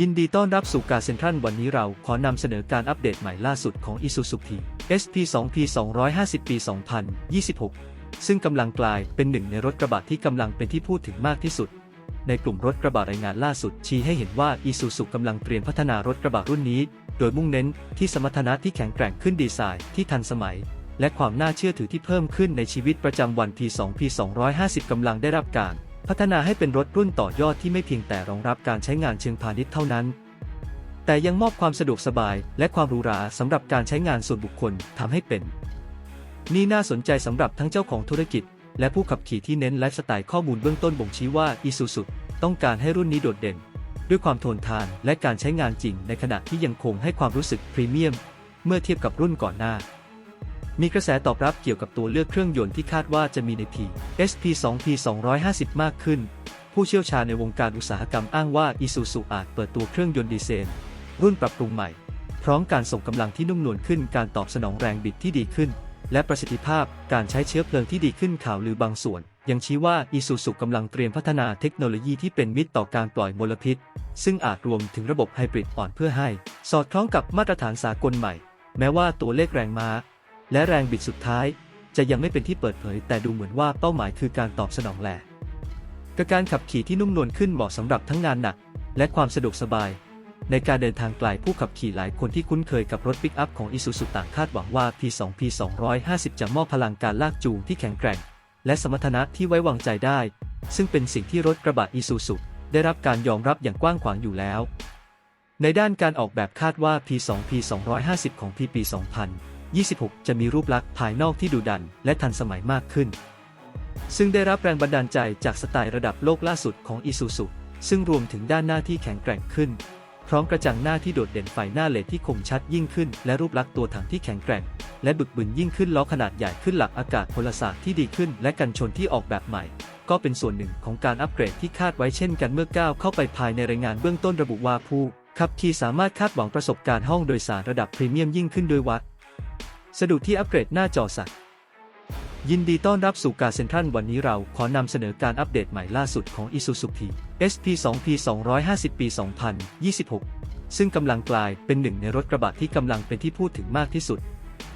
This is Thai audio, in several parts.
ยินดีต้อนรับสู่การเซ็นทรัลวันนี้เราขอนำเสนอการอัปเดตใหม่ล่าสุดของ Isuzu T SP 2 P 250 ปี 2026 ซึ่งกำลังกลายเป็นหนึ่งในรถกระบะที่กำลังเป็นที่พูดถึงมากที่สุด ในกลุ่มรถกระบะรายงานล่าสุดชี้ให้เห็นว่า Isuzu กำลังเตรียมพัฒนารถกระบะรุ่นนี้ โดยมุ่งเน้นที่สมรรถนะที่แข็งแกร่งขึ้นดีไซน์ที่ทันสมัย และความน่าเชื่อถือที่เพิ่มขึ้นในชีวิตประจำวัน P2 P250 กำลังได้รับการ พัฒนาให้เป็นรถรุ่นต่อยอดที่ไม่เพียงแต่รองรับการใช้งานเชิงพาณิชย์เท่านั้น แต่ยังมอบความสะดวกสบายและความหรูหราสำหรับการใช้งานส่วนบุคคลทำให้เป็น นี่น่าสนใจสำหรับทั้งเจ้าของธุรกิจ และผู้ขับขี่ที่เน้นไลฟ์สไตล์ข้อมูลเบื้องต้นบ่งชี้ว่า Isuzu ต้องการให้รุ่นนี้โดดเด่น ด้วยความทนทานและการใช้งานจริงในขณะที่ยังคงให้ความรู้สึกพรีเมียม เมื่อเทียบกับรุ่นก่อนหน้า มีกระแสตอบรับเกี่ยวกับตัวเลือกเครื่องยนต์ที่คาดว่าจะมีใน P SP 2 P 250 มากขึ้น ผู้เชี่ยวชาญในวงการอุตสาหกรรมอ้างว่า Isuzu อาจเปิดตัวเครื่องยนต์ดีเซลรุ่นปรับปรุงใหม่ พร้อมการส่งกำลังที่นุ่มนวลขึ้นการตอบสนองแรงบิดที่ดีขึ้น และประสิทธิภาพการใช้เชื้อเพลิงที่ดีขึ้นข่าวลือบางส่วน ยังชี้ว่า Isuzu กำลังเตรียมพัฒนาเทคโนโลยีที่เป็นมิตรต่อการปล่อยมลพิษ ซึ่งอาจรวมถึงระบบไฮบริดอ่อนเพื่อให้ สอดคล้องกับมาตรฐานสากลใหม่ แม้ว่าตัวเลขแรงม้า และแรงบิดสุดท้าย จะยังไม่เป็นที่เปิดเผย แต่ดูเหมือนว่าเป้าหมายคือการตอบสนองแหละกการขับขี่ที่นุ่มนวลขึ้นเหมาะสำหรับทั้งงานหนัก และความสะดวกสบาย ในการเดินทางไกลผู้ขับขี่หลายคนที่คุ้นเคยกับรถปิกอัพของอิซูซุต่างคาดหวังว่า P2 P250 จะมอบพลังการลากจูงที่แข็งแกร่ง และสมรรถนะที่ไว้วางใจได้ ซึ่งเป็นสิ่งที่รถกระบะอิซูซุได้รับการยอมรับอย่างกว้างขวางอยู่แล้ว ในด้านการออกแบบคาดว่า P2 P250 ของ PP 2000 26 จะมีรูปลักษณ์ภายนอกที่ดุดัน และทันสมัยมากขึ้น ซึ่งได้รับแรงบันดาลใจจากสไตล์ระดับโลกล่าสุดของอิซูซุซึ่งรวมถึงด้านหน้าที่แข็งแกร่งขึ้น พร้อมกระจังหน้าที่โดดเด่นไฟหน้าเลดที่คมชัดยิ่งขึ้น และรูปลักษณ์ตัวถังที่แข็งแกร่ง และบึกบึนยิ่งขึ้นล้อขนาดใหญ่ขึ้นหลักอากาศพลศาสตร์ที่ดีขึ้น และกันชนที่ออกแบบใหม่ ก็เป็นส่วนหนึ่งของการอัปเกรดที่คาดไว้เช่นกันเมื่อก้าวเข้าไปภายในรายงานเบื้องต้นระบุว่าผู้ขับขี่สามารถคาดหวังประสบการณ์ห้องโดยสารระดับพรีเมียมยิ่งขึ้นโดยวัด สะดุดที่อัปเกรดหน้าจอสัตว์ยินดีต้อนรับสู่การเซ็นทรัลวันนี้เราขอนำเสนอการอัปเดตใหม่ล่าสุดของ Isuzu T SP 2 P 250 ปี 2026 ซึ่งกำลังกลายเป็นหนึ่งในรถกระบะที่กำลังเป็นที่พูดถึงมากที่สุด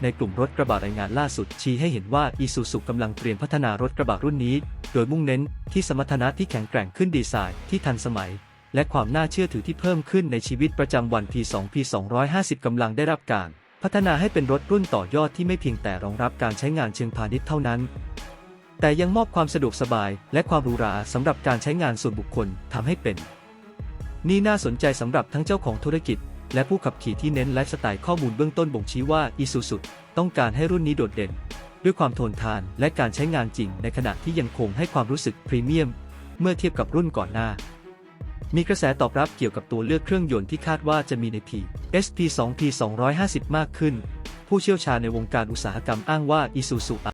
ในกลุ่มรถกระบะรายงานล่าสุดชี้ให้เห็นว่า Isuzu กำลังเตรียมพัฒนารถกระบะรุ่นนี้ โดยมุ่งเน้นที่สมรรถนะที่แข็งแกร่งขึ้นดีไซน์ที่ทันสมัยและความน่าเชื่อถือที่เพิ่มขึ้นในชีวิตประจำวัน P2 P250 กำลังได้รับการ พัฒนาให้เป็นรถรุ่นต่อยอดที่ไม่เพียงแต่รองรับการใช้งานเชิงพาณิชย์เท่านั้น แต่ยังมอบความสะดวกสบายและความหรูหราสำหรับการใช้งานส่วนบุคคลทำให้เป็น นี่น่าสนใจสำหรับทั้งเจ้าของธุรกิจ และผู้ขับขี่ที่เน้นไลฟ์สไตล์ข้อมูลเบื้องต้นบ่งชี้ว่า Isuzu ต้องการให้รุ่นนี้โดดเด่น ด้วยความทนทานและการใช้งานจริง ในขณะที่ยังคงให้ความรู้สึกพรีเมียม เมื่อเทียบกับรุ่นก่อนหน้า มีกระแสตอบรับเกี่ยวกับตัวเลือกเครื่องยนต์ที่คาดว่าจะมีใน P SP 2 P 250 มากขึ้น ผู้เชี่ยวชาญในวงการอุตสาหกรรมอ้างว่า Isuzu